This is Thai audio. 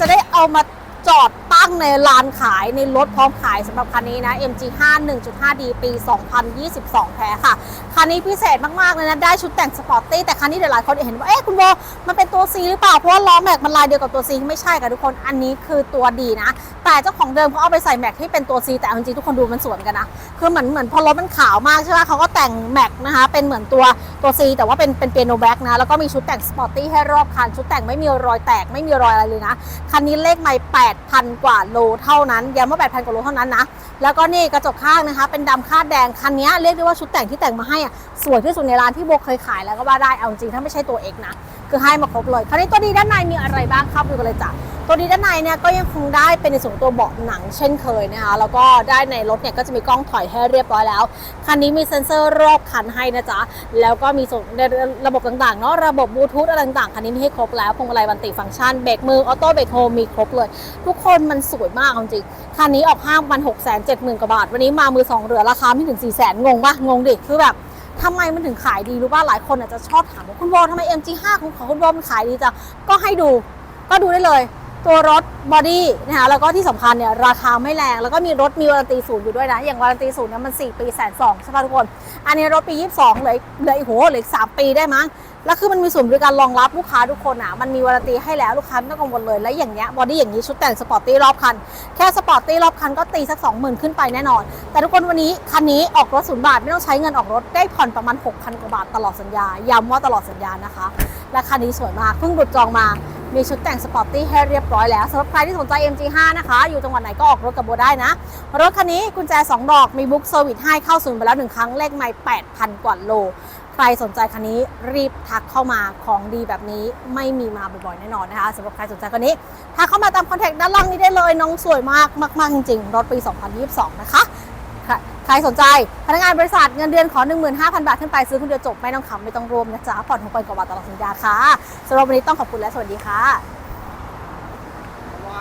จะได้เอามาจอดตั้งในลานขายในรถพร้อมขายสำหรับคันนี้นะ MG5 1.5D ปี 2022 แท้ค่ะ คันนี้พิเศษมาก ๆ เลยนะ ได้ชุดแต่งสปอร์ตตี้ แต่คันนี้เดี๋ยวหลายคนเห็นว่า เอ๊ะ คุณโบมันเป็นตัว C หรือเปล่า เพราะว่าล้อแม็กมันลายเดียวกับตัว C ไม่ใช่ค่ะทุกคน อันนี้คือตัวดีนะ แต่เจ้าของเดิมเขาเอาไปใส่แม็กที่เป็นตัว C แต่เอาจริงๆทุกคนดูมันสวนกันนะ คือเหมือนเหมือนพอรถมันขาวมากใช่ไหมเขาก็แต่งแม็กนะคะเป็นเหมือนตัวตัว C แต่ว่าเป็นเป็นเปียโนแบ็กนะ แล้วก็มีชุดแต่งสปอร์ตตี้ให้รอบคัน ชุดแต่งไม่มีรอยแตกไม่มีรอยอะไรเลยนะ คันนี้เลขไม่8,000 กว่าโลเท่านั้นย้ำว่า 8,000 กว่าโลเท่านั้นนะ แล้วก็นี่กระจกข้างนะคะ เป็นดำคาดแดง คันนี้เรียกได้ว่าชุดแต่งที่แต่งมาให้อะสวยที่สุดในร้านที่โบเคยขายแล้วก็ว่าได้เอาจริงถ้าไม่ใช่ตัวเอกนะคือให้มาครบเลยคราวนี้ตัวดีด้านในมีอะไรบ้างครับดูกันเลยจ้ะ ตัวดีด้านในเนี่ยก็ยังคงได้เป็นในส่วนของตัวเบาะหนังเช่นเคยนะคะแล้วก็ได้ในรถเนี่ยก็จะมีกล้องถอยให้เรียบร้อยแล้ว คันนี้มีเซ็นเซอร์รอบคันให้นะจ๊ะแล้วก็มีส่วนในระบบต่างๆเนาะระบบบลูทูธอะไรต่างๆคันนี้มีให้ครบแล้วพวงมาลัยวันติฟังก์ชันเบรกมือออโต้เบรกโฮมมีครบเลย ทุกคนมันสวยมากจริงคันนี้ออกห้างมัน6 7 0 0 0 0กว่าบาท วันนี้มามือสองเหลือราคาไม่ถึง4 0 0 0 0งงปะงงดิคือแบบทำไมมันถึงขายดีรู้ป่ะหลายคนอาจจะชอบถามว่าคุณโบทำไม MG5 ของของคุณโบมันขายดีจังก็ให้ดูก็ดูได้เลย ตัวรถบอดี้นะคะแล้วก็ที่สำคัญเนี่ยราคาไม่แรงแล้วก็มีรถมีวารันตีศูนย์อยู่ด้วยนะ อย่างวารันตีศูนย์เนี่ยมัน 4 ปีแสนสองใช่ป่ะทุกคน อันนี้รถปี 22เหลือเหลืออีกโหเหลืออีก3ปีได้มั้งแล้วคือมันมีส่วนบริการรองรับลูกค้าทุกคนอะมันมีวารันตีให้แล้วลูกค้าไม่ต้องกังวลเลยและอย่างเงี้ยบอดี้อย่างนี้ชุดแต่งสปอร์ตตี้รอบคัน แค่สปอร์ตตี้รอบคันก็ตีสัก 20,000 ขึ้นไปแน่นอน แต่ทุกคนวันนี้คันนี้ออกรถศูนย์บาทไม่ต้องใช้เงินออกรถได้ผ่อนประมาณ6,000กว่าบาทตลอดสัญญาย้ำว่าตลอดสัญญานะคะและคันนี้สวยมากเพิ่งหลุดจองมา มีชุดแต่งสปอร์ตตี้ให้เรียบร้อยแล้วสำหรับใครที่สนใจ MG5 นะคะ อยู่จังหวัดไหนก็ออกรถกับโบได้นะ รถคันนี้กุญแจ 2 ดอกมีบุ๊กเซอร์วิสให้เข้าศูนย์ไปแล้ว1ครั้งเลขไม่8,000 กว่าโล ใครสนใจคันนี้รีบทักเข้ามาของดีแบบนี้ไม่มีมาบ่อยๆแน่นอนนะคะสำหรับใครสนใจคันนี้ทักเข้ามาตามคอนแทคด้านล่างนี้ได้เลยน้องสวยมากมากๆจริงๆรถปี 2022 นะคะ ใครสนใจ พนักงานบริษัทเงินเดือนขอ 15,000 บาทขึ้นไปซื้อคนเดียวจบ ไม่ต้องขำไม่ต้องรวมนะจ๊ะผ่อน6,000กว่าบาทตลอดสัญญาค่ะสำหรับวันนี้ต้องขอบคุณและสวัสดีค่ะ